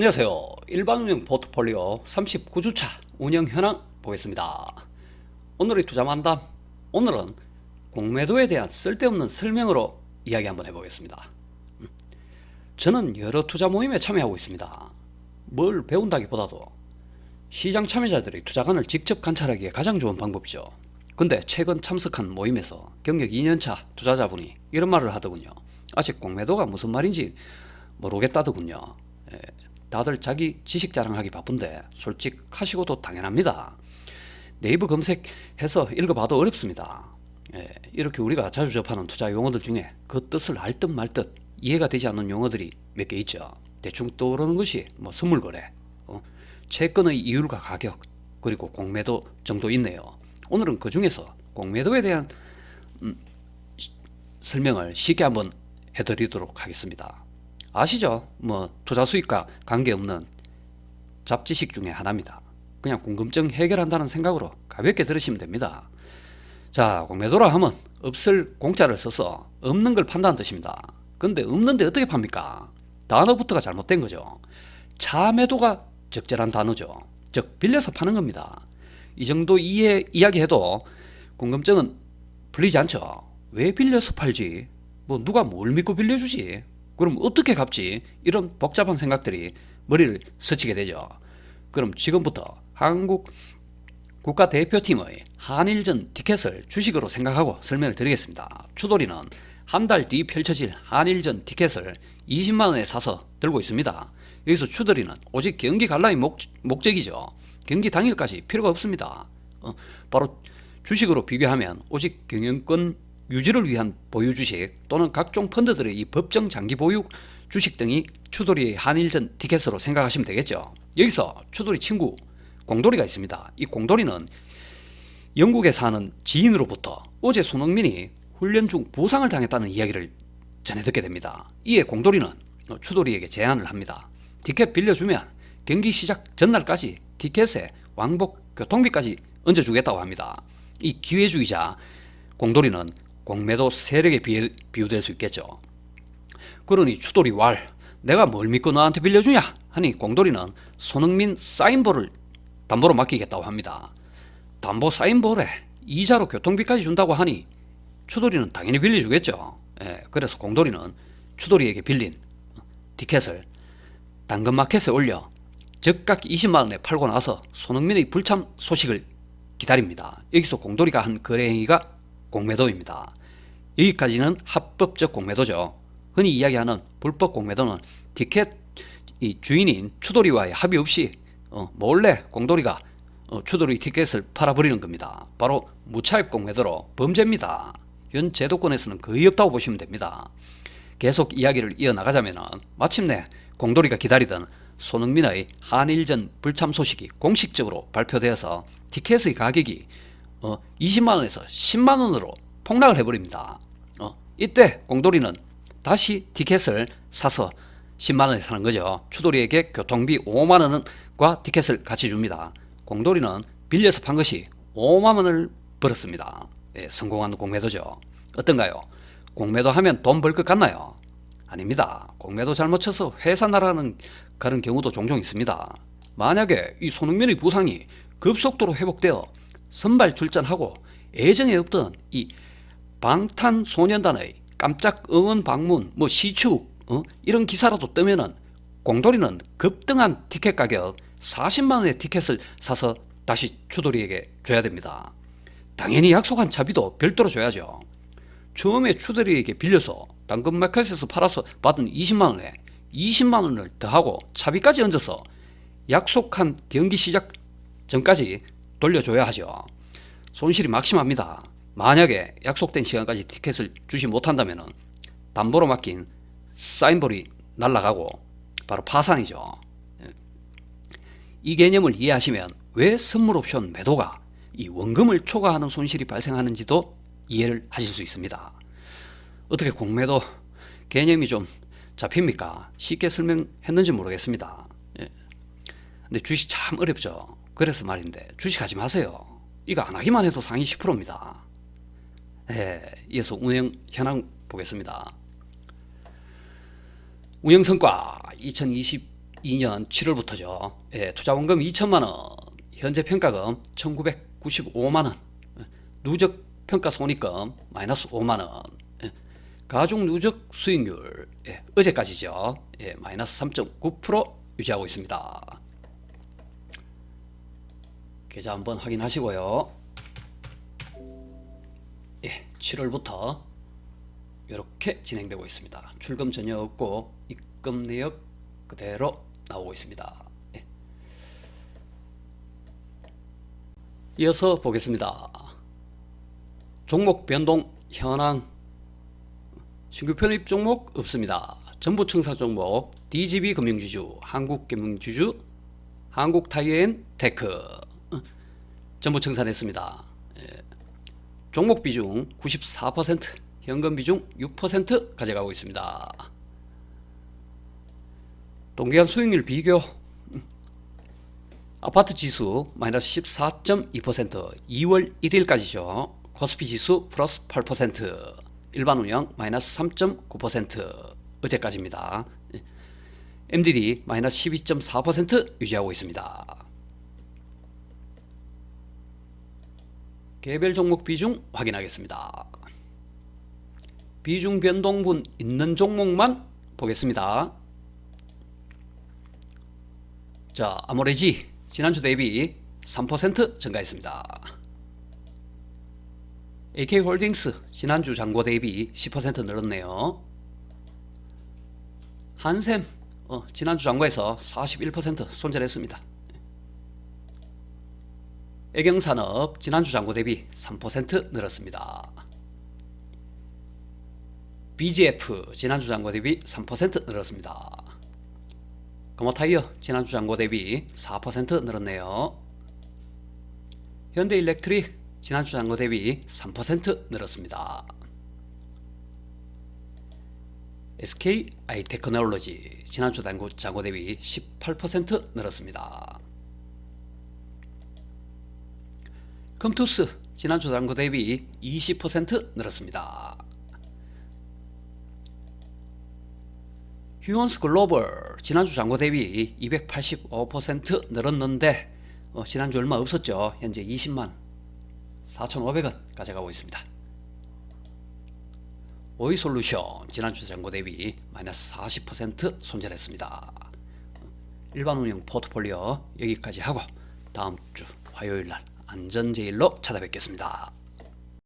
안녕하세요. 일반운영 포트폴리오 39주차 운영 현황 보겠습니다. 오늘의 투자 만담. 오늘은 공매도에 대한 쓸데없는 설명으로 이야기 한번 해보겠습니다. 음. 저는 여러 투자 모임에 참여하고 있습니다. 뭘 배운다기보다도 시장 참여자들의 투자관을 직접 관찰하기에 가장 좋은 방법이죠. 근데 최근 참석한 모임에서 경력 2년차 투자자분이 이런 말을 하더군요. 아직 공매도가 무슨 말인지 모르겠다더군요. 예, 다들 자기 지식 자랑하기 바쁜데 솔직하시고도 당연합니다. 네이버 검색해서 읽어봐도 어렵습니다. 예, 이렇게 우리가 자주 접하는 투자 용어들 중에 그 뜻을 알 듯 말 듯 이해가 되지 않는 용어들이 몇 개 있죠. 대충 떠오르는 것이 뭐 선물 거래, 어, 채권의 이율과 가격, 그리고 공매도 정도 있네요. 오늘은 그 중에서 공매도에 대한 음, 시- 설명을 쉽게 한번 해드리도록 하겠습니다. 아시죠? 뭐 투자 수익과 관계없는 잡지식 중에 하나입니다. 그냥 궁금증 해결한다는 생각으로 가볍게 들으시면 됩니다. 자, 공매도라 하면 없을 공짜를 써서 없는 걸 판다는 뜻입니다. 근데 없는데 어떻게 팝니까? 단어부터가 잘못된 거죠. 차매도가 적절한 단어죠. 즉 빌려서 파는 겁니다. 이 정도 이해 이야기해도 궁금증은 풀리지 않죠. 왜 빌려서 팔지? 뭐 누가 뭘 믿고 빌려주지? 그럼 어떻게 갚지? 이런 복잡한 생각들이 머리를 스치게 되죠. 그럼 지금부터 한국 국가 대표팀의 한일전 티켓을 주식으로 생각하고 설명을 드리겠습니다. 추돌이는 한 달 뒤 펼쳐질 한일전 티켓을 20만 원에 사서 들고 있습니다. 여기서 추돌이는 오직 경기 관람이 목, 목적이죠. 경기 당일까지 필요가 없습니다. 어, 바로 주식으로 비교하면 오직 경영권 유지를 위한 보유 주식 또는 각종 펀드들의 이 법정 장기 보유 주식 등이 추돌이의 한일전 티켓으로 생각하시면 되겠죠. 여기서 추돌이 친구 공돌이가 있습니다. 이 공돌이는 영국에 사는 지인으로부터 어제 손흥민이 훈련 중 부상을 당했다는 이야기를 전해 듣게 됩니다. 이에 공돌이는 추돌이에게 제안을 합니다. 티켓 빌려주면 경기 시작 전날까지 티켓에 왕복 교통비까지 얹어주겠다고 합니다. 이 기회주의자 공돌이는 공매도 세력에 비해, 비유될 수 있겠죠. 그러니 추돌이 왈 내가 뭘 믿고 너한테 빌려주냐 하니 공돌이는 손흥민 사인볼을 담보로 맡기겠다고 합니다. 담보 사인볼에 이자로 교통비까지 준다고 하니 추돌이는 당연히 빌려주겠죠. 예, 그래서 공돌이는 추돌이에게 빌린 티켓을 당근마켓에 올려 즉각 20만 원에 팔고 나서 손흥민의 불참 소식을 기다립니다. 여기서 공돌이가 한 거래 행위가 공매도입니다. 여기까지는 합법적 공매도죠. 흔히 이야기하는 불법 공매도는 티켓 이 주인인 추돌이와의 합의 없이 어, 몰래 공돌이가 어, 추돌이 티켓을 팔아버리는 겁니다. 바로 무차입 공매도로 범죄입니다. 현 제도권에서는 거의 없다고 보시면 됩니다. 계속 이야기를 이어나가자면 마침내 공돌이가 기다리던 손흥민의 한일전 불참 소식이 공식적으로 발표되어서 티켓의 가격이 어, 20만 원에서 10만 원으로 폭락을 해버립니다. 어, 이때 공돌이는 다시 티켓을 사서 10만 원에 사는 거죠. 추돌이에게 교통비 5만 원과 티켓을 같이 줍니다. 공돌이는 빌려서 판 것이 5만 원을 벌었습니다. 예, 성공한 공매도죠. 어떤가요? 공매도 하면 돈 벌 것 같나요? 아닙니다. 공매도 잘못 쳐서 회사 나라는 가는 경우도 종종 있습니다. 만약에 이 손흥민의 부상이 급속도로 회복되어 선발 출전하고 예정에 없던 이 방탄소년단의 깜짝 응원 방문, 뭐 시축 어? 이런 기사라도 뜨면은 공돌이는 급등한 티켓 가격 40만 원의 티켓을 사서 다시 추돌이에게 줘야 됩니다. 당연히 약속한 차비도 별도로 줘야죠. 처음에 추돌이에게 빌려서 당근 마켓에서 팔아서 받은 20만 원에 20만 원을 더하고 차비까지 얹어서 약속한 경기 시작 전까지 돌려줘야 하죠. 손실이 막심합니다. 만약에 약속된 시간까지 티켓을 주지 못한다면 담보로 맡긴 사인볼이 날아가고 바로 파산이죠. 예. 이 개념을 이해하시면 왜 선물 옵션 매도가 이 원금을 초과하는 손실이 발생하는지도 이해를 하실 수 있습니다. 어떻게 공매도 개념이 좀 잡힙니까? 쉽게 설명했는지 모르겠습니다. 예. 근데 주식 참 어렵죠. 그래서 말인데 주식 하지 마세요. 이거 안 하기만 해도 상위 10%입니다. 예, 이어서 운영 현황 보겠습니다. 운영 성과 2020 2022년 7월부터죠. 예, 투자원금 2천만 원, 현재 평가금 1,995만 원, 예, 누적 평가 손익금 마이너스 5만 원, 예, 가중 누적 수익률 예, 어제까지죠. 예, 마이너스 3.9% 유지하고 있습니다. 계좌 한번 확인하시고요. 예, 7월부터 이렇게 진행되고 있습니다. 출금 전혀 없고 입금 내역 그대로 나오고 있습니다. 예. 이어서 보겠습니다. 종목 변동 현황 신규 편입 종목 없습니다. 전부 청산 종목 DGB 금융주주, 한국금융주주, 한국타이엔 테크 어, 전부 청산했습니다. 예. 종목 비중 94%, 현금 비중 6% 가져가고 있습니다. 동기간 수익률 비교 아파트 지수 마이너스 14.2% 2월 1일까지죠. 코스피 지수 플러스 8% 일반 운영 마이너스 3.9% 어제까지입니다. MDD 마이너스 12.4% 유지하고 있습니다. 개별 종목 비중 확인하겠습니다. 비중 변동분 있는 종목만 보겠습니다. 자, 아모레지 지난주 대비 3% 증가했습니다. AK홀딩스 지난주 잔고 대비 10% 늘었네요. 한샘 어, 지난주 잔고에서 41% 손절했습니다. 애경산업 지난주 잔고 대비 3% 늘었습니다. BGF 지난주 잔고 대비 3% 늘었습니다. 금호타이어 지난주 잔고 대비 4% 늘었네요. 현대일렉트릭 지난주 잔고 대비 3% 늘었습니다. SK 아이테크놀로지 지난주 잔고 대비 18% 늘었습니다. 금투스 지난주 잔고 대비 20% 늘었습니다. 휴원스 글로벌 지난주 잔고 대비 285% 늘었는데 어, 지난주 얼마 없었죠. 현재 20만 4,500원 가져가고 있습니다. 오이 솔루션 지난주 잔고 대비 마이너스 40% 손절했습니다. 일반 운영 포트폴리오 여기까지 하고 다음 주 화요일 날 안전제일로 찾아뵙겠습니다.